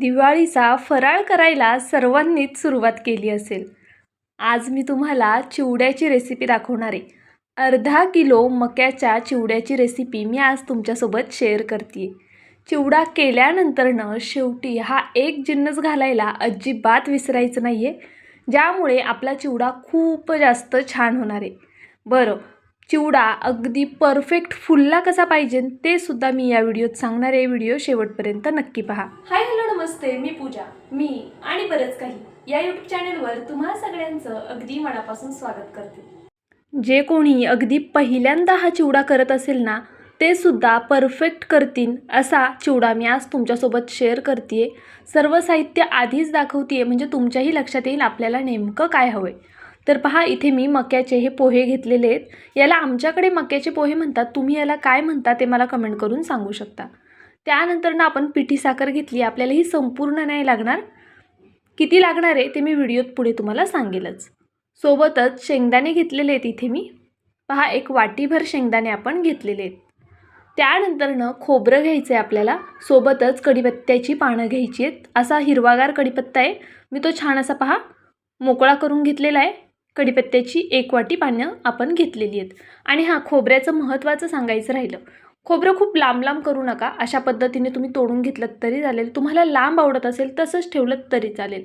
दिवाळीचा फराळ करायला सर्वांनीच सुरुवात केली असेल. आज मी तुम्हाला चिवड्याची रेसिपी दाखवणार आहे. अर्धा किलो मक्याच्या चिवड्याची रेसिपी मी आज तुमच्यासोबत शेअर करते चिवडा केल्यानंतरनं शेवटी हा एक जिन्नस घालायला अजिबात विसरायचं नाही आहे ज्यामुळे आपला चिवडा खूप जास्त छान होणार आहे. बरं चिवडा अगदी परफेक्ट फुलला कसा पाहिजे ते सुद्धा मी या व्हिडिओत सांगणार आहे. व्हिडिओ शेवटपर्यंत नक्की पहा. हाय हॅलो नमस्ते. मी पूजा. मी आणि बरंच काही या यूट्यूब चॅनलवर तुम्हा सगळ्यांचं अगदी मनापासून स्वागत करते. जे कोणी अगदी पहिल्यांदा हा चिवडा करत असेल ना ते सुद्धा परफेक्ट करतील असा चिवडा मी आज तुमच्यासोबत शेअर करते सर्व साहित्य आधीच दाखवते म्हणजे तुमच्याही लक्षात येईल आपल्याला नेमकं काय हवं आहे तर पहा इथे मी मक्याचे हे पोहे घेतलेले आहेत. याला आमच्याकडे मक्याचे पोहे म्हणतात. तुम्ही याला काय म्हणता ते मला कमेंट करून सांगू शकता. त्यानंतर ना आपण पिठी साखर घेतली. आपल्याला ही संपूर्ण नाही लागणार. किती लागणार आहे ते मी व्हिडिओत पुढे तुम्हाला सांगेलच. सोबतच शेंगदाणे घेतलेले आहेत इथे मी. पहा एक वाटीभर शेंगदाणे आपण घेतलेले आहेत. त्यानंतरनं खोबरं घ्यायचं आहे आपल्याला. सोबतच कढीपत्त्याची पानं घ्यायची आहेत. असा हिरवागार कढीपत्ता आहे. मी तो छान असा पहा मोकळा करून घेतलेला आहे. कढीपत्त्याची एक वाटी पानं आपण घेतलेली आहेत. आणि हां खोबऱ्याचं महत्त्वाचं सांगायचं राहिलं खोबरं खूप लांब लांब करू नका. अशा पद्धतीने तुम्ही तोडून घेतलं तरी चालेल. तुम्हाला लांब आवडत असेल तसंच ठेवलं तरी चालेल.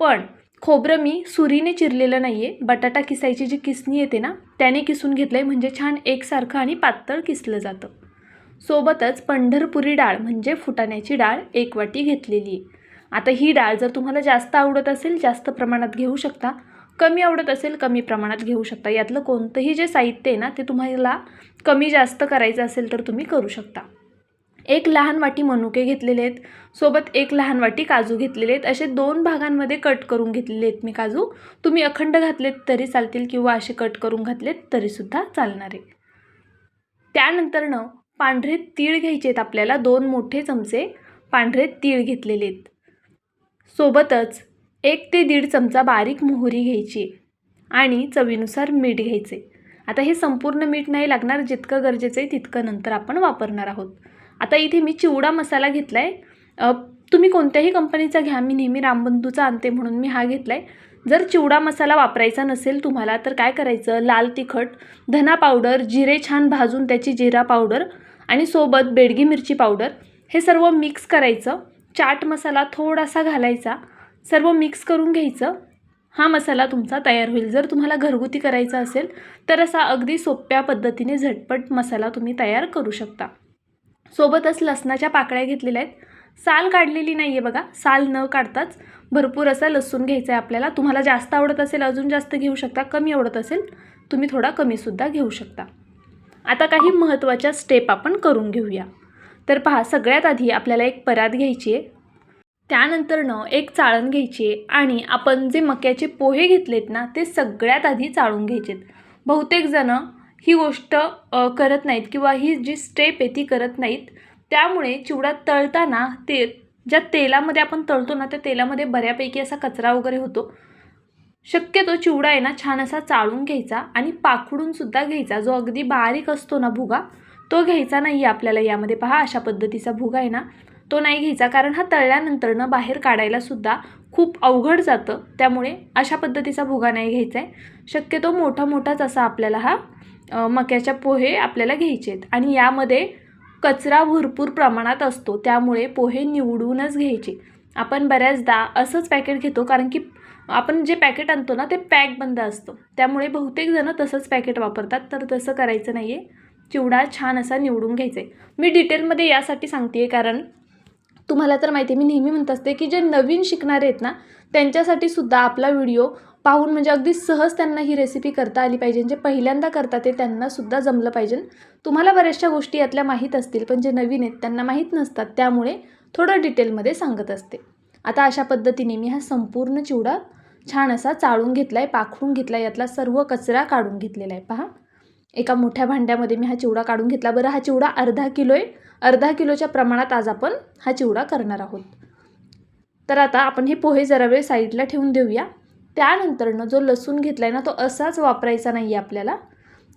पण खोबरं मी सुरीने चिरलेलं नाही आहे बटाटा किसायची जी किसणी येते ना त्याने किसून घेतलं आहे म्हणजे छान एकसारखं आणि पातळ किसलं जातं. सोबतच पंढरपुरी डाळ म्हणजे फुटाण्याची डाळ एक वाटी घेतलेली आहे. आता ही डाळ जर तुम्हाला जास्त आवडत असेल जास्त प्रमाणात घेऊ शकता. कमी आवडत असेल कमी प्रमाणात घेऊ शकता. यातलं कोणतंही जे साहित्य आहे ना ते तुम्हाला कमी जास्त करायचं असेल तर तुम्ही करू शकता. एक लहान वाटी मनुके घेतलेले आहेत. सोबत एक लहान वाटी काजू घेतलेले आहेत. असे दोन भागांमध्ये कट करून घेतलेले आहेत मी काजू. तुम्ही अखंड घातलेत तरी चालतील किंवा असे कट करून घातलेत तरीसुद्धा चालणार आहे. त्यानंतरनं पांढरे तीळ घ्यायचे आहेत आपल्याला. दोन मोठे चमचे पांढरे तीळ घेतलेले आहेत. सोबतच एक ते दीड चमचा बारीक मोहरी घ्यायची आणि चवीनुसार मीठ घ्यायचे. आता हे संपूर्ण मीठ नाही लागणार जितकं गरजेचं आहे तितकं नंतर आपण वापरणार आहोत. आता इथे मी चिवडा मसाला घेतला आहे तुम्ही कोणत्याही कंपनीचा घ्या मी नेहमी रामबंधूचा आणते म्हणून मी हा घेतला आहे जर चिवडा मसाला वापरायचा नसेल तुम्हाला तर काय करायचं? लाल तिखट धना पावडर जिरे छान भाजून त्याची जिरा पावडर आणि सोबत बेडगी मिरची पावडर हे सर्व मिक्स करायचं. चाट मसाला थोडासा घालायचा सर्व मिक्स करून घ्यायचं. हा मसाला तुमचा तयार होईल. जर तुम्हाला घरगुती करायचा असेल तर असा अगदी सोप्या पद्धतीने झटपट मसाला तुम्ही तयार करू शकता. सोबतच लसणाच्या पाकळ्या घेतलेल्या आहेत. साल काढलेली नाही आहे बघा. साल न काढताच भरपूर असा लसूण घ्यायचा आहे आपल्याला. तुम्हाला जास्त आवडत असेल अजून जास्त घेऊ शकता. कमी आवडत असेल तुम्ही थोडा कमीसुद्धा घेऊ शकता. आता काही महत्त्वाच्या स्टेप आपण करून घेऊया. तर पहा सगळ्यात आधी आपल्याला एक परात घ्यायची आहे त्यानंतरनं एक चाळण घ्यायची आहे आणि आपण जे मक्याचे पोहे घेतलेत ना ते सगळ्यात आधी चाळून घ्यायचेत. बहुतेक जणं ही गोष्ट करत नाहीत किंवा ही जी स्टेप आहे ती करत नाहीत. त्यामुळे चिवडा तळताना ते ज्या तेलामध्ये आपण तळतो ना त्या तेलामध्ये बऱ्यापैकी असा कचरा वगैरे होतो. शक्यतो चिवडा आहे ना छान असा चाळून घ्यायचा आणि पाखडूनसुद्धा घ्यायचा. जो अगदी बारीक असतो ना भुगा तो घ्यायचा नाही आहे आपल्याला यामध्ये. पहा अशा पद्धतीचा भुगा आहे ना. तो नाही घ्यायचा. कारण हा तळल्यानंतरनं बाहेर काढायलासुद्धा खूप अवघड जातं. त्यामुळे अशा पद्धतीचा भुगा नाही घ्यायचा आहे शक्यतो मोठा मोठाच असा आपल्याला हा मक्याच्या पोहे आपल्याला घ्यायचे आहेत आणि यामध्ये कचरा भरपूर प्रमाणात असतो. त्यामुळे पोहे निवडूनच घ्यायचे. आपण बऱ्याचदा असंच पॅकेट घेतो. कारण की आपण जे पॅकेट आणतो ना ते पॅक बंद असतं. त्यामुळे बहुतेक जणं तसंच पॅकेट वापरतात. तर तसं करायचं नाही आहे चिवडा छान असा निवडून घ्यायचा आहे मी डिटेलमध्ये यासाठी सांगते आहे कारण तुम्हाला तर माहिती आहे मी नेहमी म्हणत असते की जे नवीन शिकणारे आहेत ना त्यांच्यासाठी सुद्धा आपला व्हिडिओ पाहून म्हणजे अगदी सहज त्यांना ही रेसिपी करता आली पाहिजे. जे पहिल्यांदा करतात ते त्यांनासुद्धा जमलं पाहिजे. तुम्हाला बऱ्याचशा गोष्टी यातल्या माहीत असतील पण जे नवीन आहेत त्यांना माहीत नसतात त्यामुळे थोडं डिटेलमध्ये सांगत असते. आता अशा पद्धतीने मी हा संपूर्ण चिवडा छान असा चाळून घेतला आहे पाखडून घेतला आहे यातला सर्व कचरा काढून घेतलेला आहे. पहा. एका मोठ्या भांड्यामध्ये मी हा चिवडा काढून घेतला. बरं हा चिवडा अर्धा किलो आहे अर्धा किलोच्या प्रमाणात आज आपण हा चिवडा करणार आहोत. तर आता आपण हे पोहे जरा वेळ साईडला ठेवून देऊया. त्यानंतरनं जो लसूण घेतला आहे ना तो असाच वापरायचा नाही आहे आपल्याला.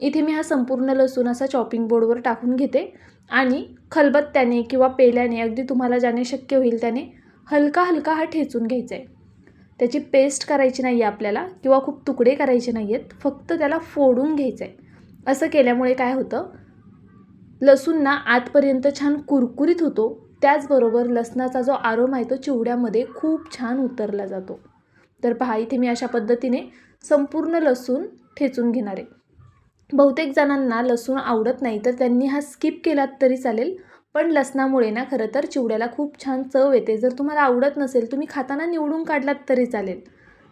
इथे मी हा संपूर्ण लसूण असा चॉपिंग बोर्डवर टाकून घेते. आणि खलबत्त्याने किंवा पेल्याने अगदी तुम्हाला ज्याने शक्य होईल त्याने हलका हलका हा ठेचून घ्यायचा आहे त्याची पेस्ट करायची नाही आहे आपल्याला किंवा खूप तुकडे करायचे नाही आहेत फक्त त्याला फोडून घ्यायचं आहे असं केल्यामुळे काय होतं? लसूण ना आतपर्यंत छान कुरकुरीत होतो. त्याचबरोबर लसणाचा जो आरोम आहे तो चिवड्यामध्ये खूप छान उतरला जातो. तर पहा इथे मी अशा पद्धतीने संपूर्ण लसूण ठेचून घेणार आहे. बहुतेक जणांना लसूण आवडत नाही तर त्यांनी हा स्किप केलात तरी चालेल. पण लसणामुळे ना खरं तर चिवड्याला खूप छान चव येते. जर तुम्हाला आवडत नसेल तुम्ही खाताना निवडून काढलात तरी चालेल.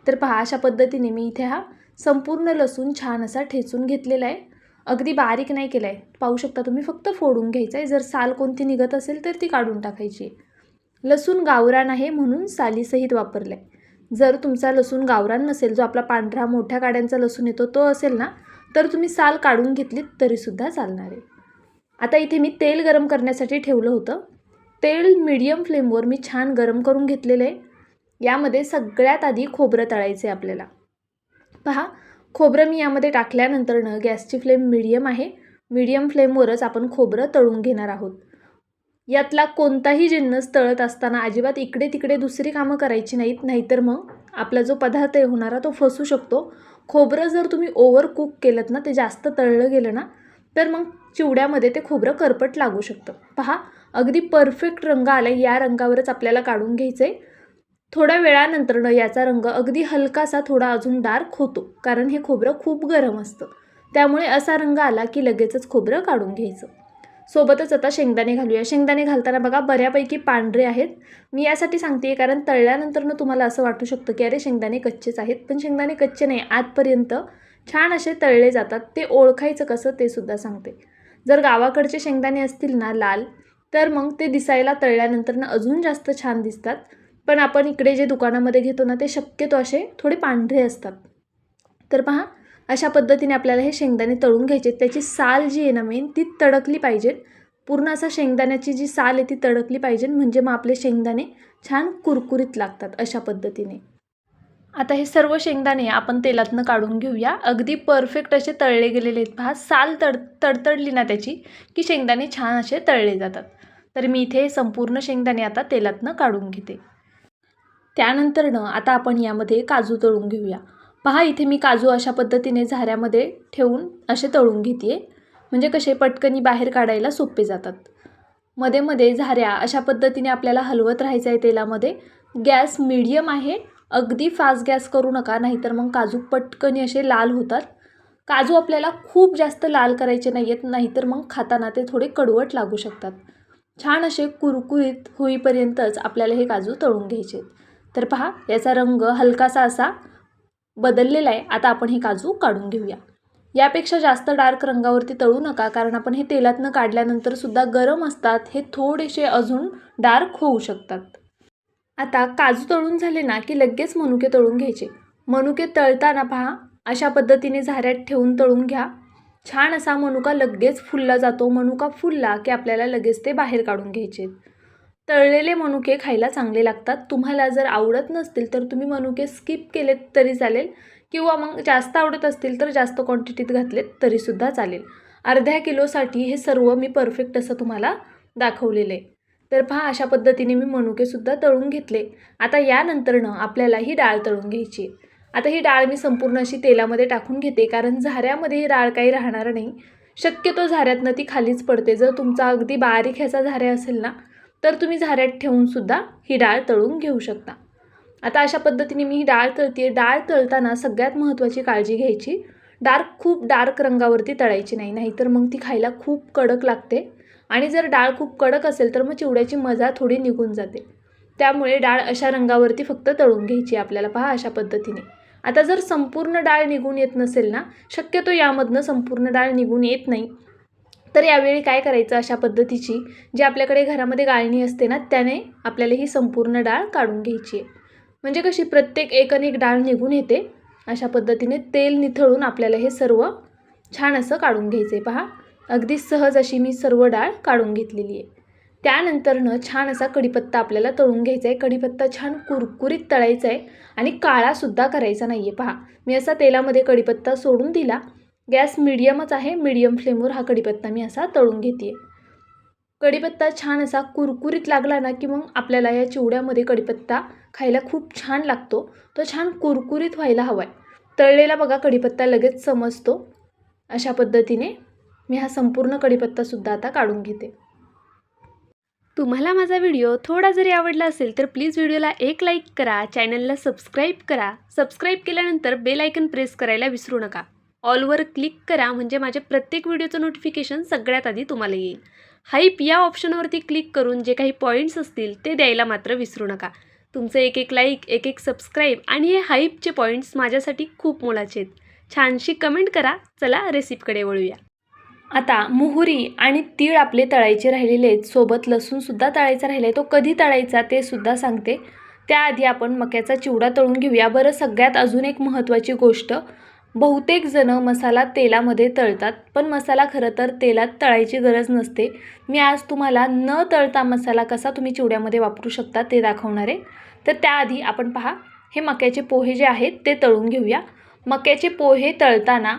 तर पहा अशा पद्धतीने मी इथे हा संपूर्ण लसूण छान असा ठेचून घेतलेला आहे. अगदी बारीक नाही केलं आहे पाहू शकता तुम्ही फक्त फोडून घ्यायचं आहे जर साल कोणती निघत असेल तर ती काढून टाकायची. लसूण गावरान आहे म्हणून सालीसहित वापरलं आहे जर तुमचा लसूण गावरान नसेल जो आपला पांढरा मोठ्या काड्यांचा लसूण येतो तो असेल ना तर तुम्ही साल काढून घेतलीत तरीसुद्धा चालणार आहे. आता इथे मी तेल गरम करण्यासाठी ठेवलं होतं. तेल मिडियम फ्लेमवर मी छान गरम करून घेतलेलं आहे. यामध्ये सगळ्यात आधी खोबरं तळायचं आहे आपल्याला. पहा खोबरं मी यामध्ये टाकल्यानंतरनं गॅसची फ्लेम मिडियम आहे. मीडियम फ्लेमवरच आपण खोबरं तळून घेणार आहोत. यातला कोणताही जिन्नस तळत असताना अजिबात इकडे तिकडे दुसरी कामं करायची नाहीत नाहीतर मग आपला जो पदार्थ आहे होणारा तो फसू शकतो. खोबरं जर तुम्ही ओव्हर कुक केलं ना ते जास्त तळलं गेलं ना तर मग चिवड्यामध्ये ते खोबरं करपट लागू शकतं. पहा अगदी परफेक्ट रंग आला या रंगावरच आपल्याला काढून घ्यायचं आहे थोड्या वेळानंतरनं याचा रंग अगदी हलकासा थोडा अजून डार्क होतो कारण हे खोबरं खूप गरम असतं. त्यामुळे असा रंग आला की लगेचच खोबरं काढून घ्यायचं. सोबतच आता शेंगदाणे घालूया. शेंगदाणे घालताना बघा बऱ्यापैकी पांढरे आहेत. मी यासाठी सांगते कारण तळल्यानंतरनं तुम्हाला असं वाटू शकतं की अरे शेंगदाणे कच्चेच आहेत. पण शेंगदाणे कच्चे नाही आतपर्यंत छान असे तळले जातात. ते ओळखायचं कसं ते सुद्धा सांगते. जर गावाकडचे शेंगदाणे असतील ना लाल तर मग ते दिसायला तळल्यानंतरनं अजून जास्त छान दिसतात. पण आपण इकडे जे दुकानामध्ये घेतो ना ते शक्यतो असे थोडे पांढरे असतात. तर पहा अशा पद्धतीने आपल्याला हे शेंगदाणे तळून घ्यायचे त्याची साल जी आहे ना मेन ती तडकली पाहिजे. पूर्ण असा शेंगदाण्याची जी साल आहे ती तडकली पाहिजे. म्हणजे मग आपले शेंगदाणे छान कुरकुरीत लागतात अशा पद्धतीने. आता हे सर्व शेंगदाणे आपण तेलातनं काढून घेऊया. अगदी परफेक्ट असे तळले गेलेले आहेत. पहा साल तड तडतडली ना त्याची की शेंगदाणे छान असे तळले जातात. तर मी इथे संपूर्ण शेंगदाणे आता तेलातनं काढून घेते. त्यानंतरनं आता आपण यामध्ये काजू तळून घेऊया. पहा इथे मी काजू अशा पद्धतीने झाऱ्यामध्ये ठेवून असे तळून घेते म्हणजे कसे पटकनी बाहेर काढायला सोपे जातात. मध्ये मध्ये झाऱ्या अशा पद्धतीने आपल्याला हलवत राहायचं आहे तेलामध्ये. गॅस मीडियम आहे. अगदी फास्ट गॅस करू नका नाहीतर मग काजू पटकनी असे लाल होतात. काजू आपल्याला खूप जास्त लाल करायचे नाही आहेत नाहीतर मग खाताना ते थोडे कडवट लागू शकतात. छान असे कुरकुरीत होईपर्यंतच आपल्याला हे काजू तळून घ्यायचे तर पहा याचा रंग हलकासा असा बदललेला आहे. आता आपण हे काजू काढून घेऊया. यापेक्षा जास्त डार्क रंगावरती तळू नका कारण आपण हे तेलातनं काढल्यानंतर सुद्धा गरम असतात. हे थोडेसे अजून डार्क होऊ शकतात. आता काजू तळून झाले ना की लगेच मनुके तळून घ्यायचे. मनुके तळताना पहा अशा पद्धतीने झाऱ्यात ठेवून तळून घ्या. छान असा मनुका लगेच फुलला जातो. मनुका फुलला की आपल्याला लगेच ते बाहेर काढून घ्यायचे तळलेले मनुके खायला चांगले लागतात. तुम्हाला जर आवडत नसतील तर तुम्ही मनुके स्किप केलेत तरी चालेल. किंवा मग जास्त आवडत असतील तर जास्त क्वांटिटीत घातलेत तरीसुद्धा चालेल. अर्ध्या किलोसाठी हे सर्व मी परफेक्ट असं तुम्हाला दाखवलेलं आहे तर पहा अशा पद्धतीने मी मनुकेसुद्धा तळून घेतले. आता यानंतरनं आपल्याला ही डाळ तळून घ्यायची आता ही डाळ मी संपूर्ण अशी तेलामध्ये टाकून घेते. कारण झाऱ्यामध्ये ही डाळ काही राहणार नाही. शक्यतो झाऱ्यातनं ती खालीच पडते. जर तुमचा अगदी बारीक ह्याचा झाऱ्या असेल ना तर तुम्ही झाऱ्यात ठेवूनसुद्धा ही डाळ तळून घेऊ शकता. आता अशा पद्धतीने मी ही डाळ तळते डाळ तळताना सगळ्यात महत्त्वाची काळजी घ्यायची. डार्क खूप डार्क रंगावरती तळायची नाही नाहीतर मग ती खायला खूप कडक लागते. आणि जर डाळ खूप कडक असेल तर मग चिवड्याची मजा थोडी निघून जाते. त्यामुळे डाळ अशा रंगावरती फक्त तळून घ्यायची आपल्याला. पहा अशा पद्धतीने. आता जर संपूर्ण डाळ निघून येत नसेल ना शक्यतो यामधनं संपूर्ण डाळ निघून येत नाही. तर यावेळी काय करायचं अशा पद्धतीची? जी आपल्याकडे घरामध्ये गाळणी असते ना त्याने आपल्याला ही संपूर्ण डाळ काढून घ्यायची आहे. म्हणजे कशी प्रत्येक एक एक डाळ निघून येते अशा पद्धतीने तेल निथळून आपल्याला हे सर्व छान असं काढून घ्यायचं आहे पहा अगदी सहज अशी मी सर्व डाळ काढून घेतलेली आहे. त्यानंतरनं छान असा कढीपत्ता आपल्याला तळून घ्यायचा आहे कढीपत्ता छान कुरकुरीत तळायचा आहे आणि काळासुद्धा करायचा नाही आहे पहा मी असा तेलामध्ये कढीपत्ता सोडून दिला गॅस मिडियमच आहे मिडियम फ्लेमवर हा कढीपत्ता मी असा तळून घेते कढीपत्ता छान असा कुरकुरीत लागला ना की मग आपल्याला या चिवड्यामध्ये कढीपत्ता खायला खूप छान लागतो. तो छान कुरकुरीत व्हायला हवा आहे तळलेला बघा कढीपत्ता लगेच समजतो. अशा पद्धतीने मी हा संपूर्ण कढीपत्तासुद्धा आता काढून घेते. तुम्हाला माझा व्हिडिओ थोडा जरी आवडला असेल तर प्लीज व्हिडिओला एक लाईक करा चॅनलला सबस्क्राईब करा. सबस्क्राईब केल्यानंतर बेल आयकन प्रेस करायला विसरू नका. ऑलवर क्लिक करा म्हणजे माझ्या प्रत्येक व्हिडिओचं नोटिफिकेशन सगळ्यात आधी तुम्हाला येईल. हाईप या ऑप्शनवरती क्लिक करून जे काही पॉईंट्स असतील ते द्यायला मात्र विसरू नका. तुमचं एक एक लाईक एक एक सबस्क्राईब आणि हे हाईपचे पॉईंट्स माझ्यासाठी खूप मोलाचे आहेत. छानशी कमेंट करा. चला रेसिपीकडे वळूया. आता मोहरी आणि तीळ आपले तळायचे राहिलेले आहेत. सोबत लसूणसुद्धा तळायचा राहिला आहे तो कधी तळायचा ते सुद्धा सांगते. त्याआधी आपण मक्याचा चिवडा तळून घेऊया. बरं सगळ्यात अजून एक महत्त्वाची गोष्ट बहुतेक जणं मसाला तेलामध्ये तळतात पण मसाला खरं तर तेलात तळायची गरज नसते. मी आज तुम्हाला न तळता मसाला कसा तुम्ही चिवड्यामध्ये वापरू शकता ते दाखवणार आहे. तर त्याआधी आपण पहा हे मक्याचे पोहे जे आहेत ते तळून घेऊया. मक्याचे पोहे तळताना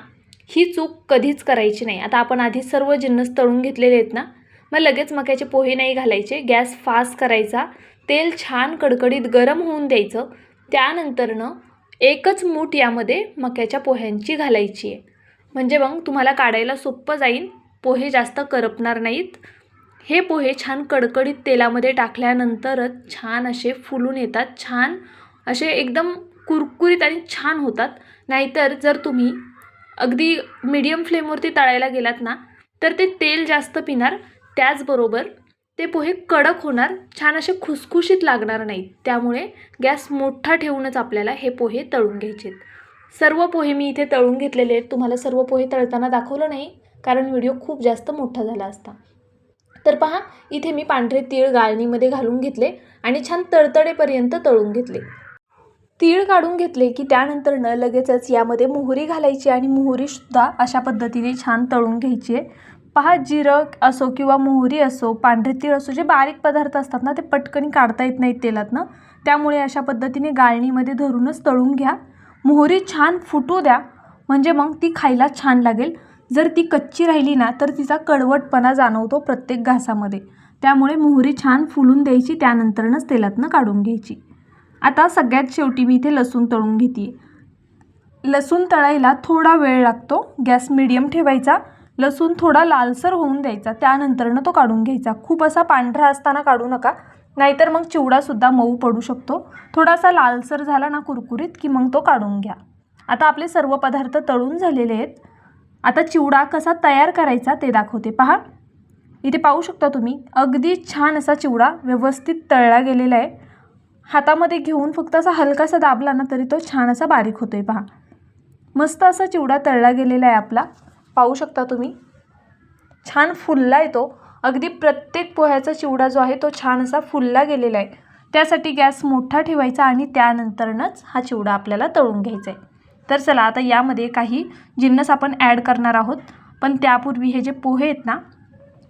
ही चूक कधीच करायची नाही. आता आपण आधी सर्व जिन्नस तळून घेतलेले आहेत ना मग लगेच मक्याचे पोहे नाही घालायचे. गॅस फास्ट करायचा. तेल छान कडकडीत गरम होऊन द्यायचं. त्यानंतरनं एकच मूठ यामध्ये मक्याच्या पोह्यांची घालायची आहे. म्हणजे मग तुम्हाला काढायला सोपं जाईल पोहे जास्त करपणार नाहीत. हे पोहे छान कडकडीत तेलामध्ये टाकल्यानंतरच छान असे फुलून येतात. छान असे एकदम कुरकुरीत आणि छान होतात. नाहीतर जर तुम्ही अगदी मीडियम फ्लेमवरती तळायला गेलात ना तर ते तेल जास्त पिणार. त्याचबरोबर ते पोहे कडक होणार छान असे खुसखुशीत लागणार नाहीत. त्यामुळे गॅस मोठा ठेवूनच आपल्याला हे पोहे तळून घ्यायचे सर्व पोहे मी इथे तळून घेतलेले आहेत. तुम्हाला सर्व पोहे तळताना दाखवलं नाही कारण व्हिडिओ खूप जास्त मोठा झाला असता. तर पहा इथे मी पांढरे तीळ गाळणीमध्ये घालून घेतले आणि छान तळतडेपर्यंत तळून घेतले. तीळ काढून घेतले की त्यानंतर न लगेचच यामध्ये मोहरी घालायची आणि मोहरीसुद्धा अशा पद्धतीने छान तळून घ्यायची आहे. पहा जिरं असो किंवा मोहरी असो पांढरे तीळ असो जे बारीक पदार्थ असतात ना ते पटकन काढता येत नाहीत तेलातनं त्यामुळे अशा पद्धतीने गाळणीमध्ये धरूनच तळून घ्या. मोहरी छान फुटू द्या म्हणजे मग ती खायला छान लागेल. जर ती कच्ची राहिली ना तर तिचा कडवटपणा जाणवतो प्रत्येक घासामध्ये. त्यामुळे मोहरी छान फुलून द्यायची त्यानंतरनंच तेलातनं काढून घ्यायची. आता सगळ्यात शेवटी मी इथे लसूण तळून घेते लसूण तळायला थोडा वेळ लागतो गॅस मिडियम ठेवायचा. लसूण थोडा लालसर होऊन द्यायचा त्यानंतरनं तो काढून घ्यायचा. खूप असा पांढरा असताना काढू नका नाहीतर मग चिवडासुद्धा मऊ पडू शकतो. थोडासा लालसर झाला ना कुरकुरीत की मग तो काढून घ्या. आता आपले सर्व पदार्थ तळून झालेले आहेत. आता चिवडा कसा तयार करायचा ते दाखवते. पहा. इथे पाहू शकता तुम्ही अगदी छान असा चिवडा व्यवस्थित तळला गेलेला आहे. हातामध्ये घेऊन फक्त असा हलकासा दाबला ना तरी तो छान असा बारीक होतो आहे पहा. मस्त असा चिवडा तळला गेलेला आहे आपला. पाहू शकता तुम्ही. छान फुलला आहे तो. अगदी प्रत्येक पोह्याचा चिवडा जो आहे तो छान असा फुलला गेलेला आहे. त्यासाठी गॅस मोठा ठेवायचा आणि त्यानंतरनंच हा चिवडा आपल्याला तळून घ्यायचा आहे. तर चला आता यामध्ये काही जिन्नस आपण ॲड करणार आहोत. पण त्यापूर्वी हे जे पोहे आहेत ना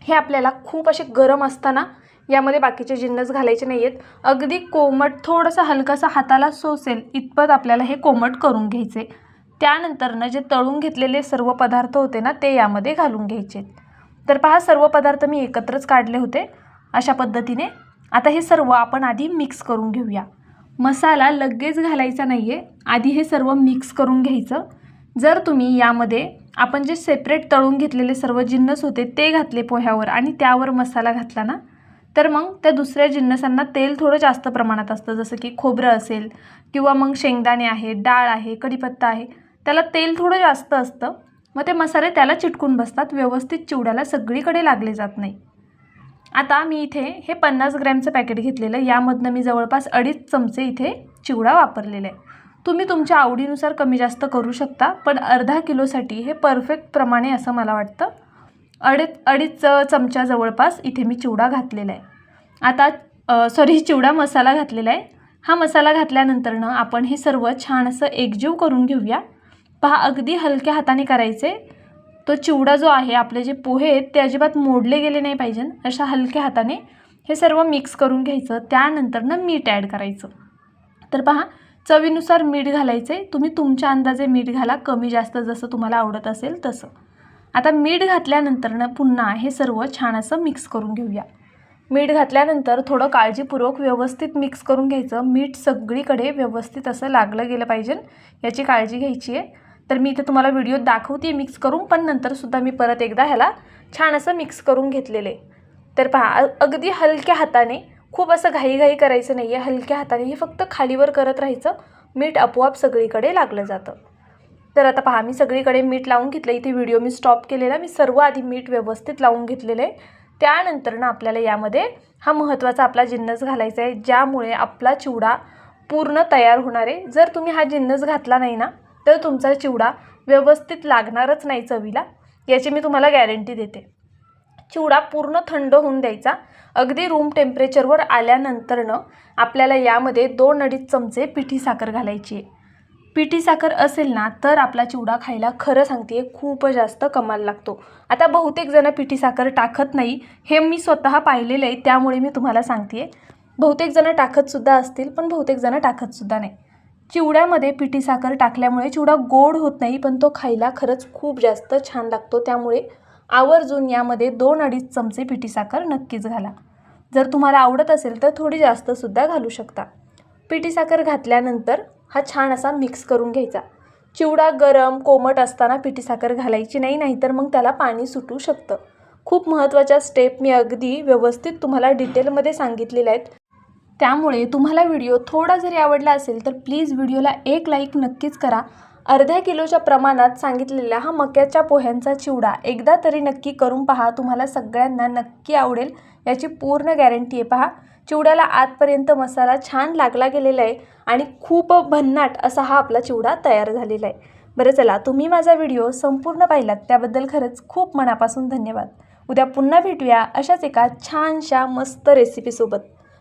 हे आपल्याला खूप असे गरम असताना यामध्ये बाकीचे जिन्नस घालायचे नाही आहेत अगदी कोमट थोडंसं हलकासा हाताला सोसेल इतपत आपल्याला हे कोमट करून घ्यायचे. त्यानंतरनं जे तळून घेतलेले सर्व पदार्थ होते ना ते यामध्ये घालून घ्यायचे. तर पहा सर्व पदार्थ मी एकत्रच काढले होते अशा पद्धतीने. आता हे सर्व आपण आधी मिक्स करून घेऊया. मसाला लगेच घालायचा नाही आहे आधी हे सर्व मिक्स करून घ्यायचं. जर तुम्ही यामध्ये आपण जे सेपरेट तळून घेतलेले सर्व जिन्नस होते ते घातले पोह्यावर आणि त्यावर मसाला घातला ना तर मग त्या दुसऱ्या जिन्नसांना तेल थोडं जास्त प्रमाणात असतं. जसं की खोबरं असेल किंवा मग शेंगदाणे आहे डाळ आहे कढीपत्ता आहे. त्याला तेल थोडं जास्त असतं. मग ते मसाले त्याला चिटकून बसतात. व्यवस्थित चिवड्याला सगळीकडे लागले जात नाही. आता मी इथे हे पन्नास ग्रॅमचं पॅकेट घेतलेलं यामधनं मी जवळपास अडीच चमचे इथे चिवडा वापरलेला आहे. तुम्ही तुमच्या आवडीनुसार कमी जास्त करू शकता पण अर्धा किलोसाठी हे परफेक्ट प्रमाणे असं मला वाटतं. अडीच अडीच चमचा जवळपास इथे मी चिवडा घातलेला आहे. आता सॉरी चिवडा मसाला घातलेला आहे. हा मसाला घातल्यानंतरनं आपण हे सर्व छान असं एकजीव करून घेऊया. पहा अगदी हलक्या हाताने करायचे. तो चिवडा जो आहे आपले जे पोहे आहेत ते अजिबात मोडले गेले नाही पाहिजे. अशा हलक्या हाताने हे सर्व मिक्स करून घ्यायचं. त्यानंतरनं मीठ ॲड करायचं. तर पहा चवीनुसार मीठ घालायचं. आहे तुम्ही तुमच्या अंदाजे मीठ घाला. कमी जास्त जसं तुम्हाला आवडत असेल तसं. आता मीठ घातल्यानंतर ना पुन्हा हे सर्व छान असं मिक्स करून घेऊया. मीठ घातल्यानंतर थोडं काळजीपूर्वक व्यवस्थित मिक्स करून घ्यायचं. मीठ सगळीकडे व्यवस्थित असं लागलं गेलं पाहिजे. याची काळजी घ्यायची आहे. तर मी इथे तुम्हाला व्हिडिओ दाखवते मिक्स करून पण नंतरसुद्धा मी परत एकदा ह्याला छान असं मिक्स करून घेतलेलं. आहे तर पहा अगदी हलक्या हाताने खूप असं घाईघाई करायचं नाही आहे हलक्या हाताने हे फक्त खालीवर करत राहायचं मीठ आपोआप सगळीकडे लागलं जातं. तर आता पहा मी सगळीकडे मीठ लावून घेतलं इथे व्हिडिओ मी स्टॉप केलेला मी सर्व आधी मीठ व्यवस्थित लावून घेतलेलं आहे. त्यानंतर ना आपल्याला यामध्ये हा महत्त्वाचा आपला जिन्नस घालायचा आहे ज्यामुळे आपला चिवडा पूर्ण तयार होणार आहे. जर तुम्ही हा जिन्नस घातला नाही ना तर तुमचा चिवडा व्यवस्थित लागणारच नाही चवीला याची मी तुम्हाला गॅरंटी देते. चिवडा पूर्ण थंड होऊन द्यायचा. अगदी रूम टेम्परेचरवर आल्यानंतरनं आपल्याला यामध्ये दोन अडीच चमचे पिठी साखर घालायची आहे. पिठी साखर असेल ना तर आपला चिवडा खायला खरं सांगते खूप जास्त कमाल लागतो. आता बहुतेक जण पिठी साखर टाकत नाही हे मी स्वतः पाहिलेलं आहे त्यामुळे मी तुम्हाला सांगते बहुतेक जण टाकतसुद्धा असतील पण बहुतेक जण टाकतसुद्धा नाही. चिवड्यामध्ये पिठी साखर टाकल्यामुळे चिवडा गोड होत नाही पण तो खायला खरंच खूप जास्त छान लागतो. त्यामुळे आवर्जून यामध्ये दोन अडीच चमचे पिठी साखर नक्कीच घाला. जर तुम्हाला आवडत असेल तर थोडी जास्तसुद्धा घालू शकता. पिठी साखर घातल्यानंतर हा छान असा मिक्स करून घ्यायचा. चिवडा गरम कोमट असताना पिठी साखर घालायची नाही नाहीतर मग त्याला पाणी सुटू शकतं. खूप महत्त्वाच्या स्टेप मी अगदी व्यवस्थित तुम्हाला डिटेलमध्ये सांगितलेल्या आहेत. त्यामुळे तुम्हाला व्हिडिओ थोडा जरी आवडला असेल तर प्लीज व्हिडिओला एक लाईक नक्कीच करा. अर्ध्या किलोच्या प्रमाणात सांगितलेला हा मक्याच्या पोह्यांचा चिवडा एकदा तरी नक्की करून पहा तुम्हाला सगळ्यांना नक्की आवडेल याची पूर्ण गॅरंटी आहे. पहा चिवड्याला आतपर्यंत मसाला छान लागला गेलेला आहे आणि खूप भन्नाट असा हा आपला चिवडा तयार झालेला आहे. बरं चला तुम्ही माझा व्हिडिओ संपूर्ण पाहिलात त्याबद्दल खरंच खूप मनापासून धन्यवाद. उद्या पुन्हा भेटूया अशाच एका छानशा मस्त रेसिपीसोबत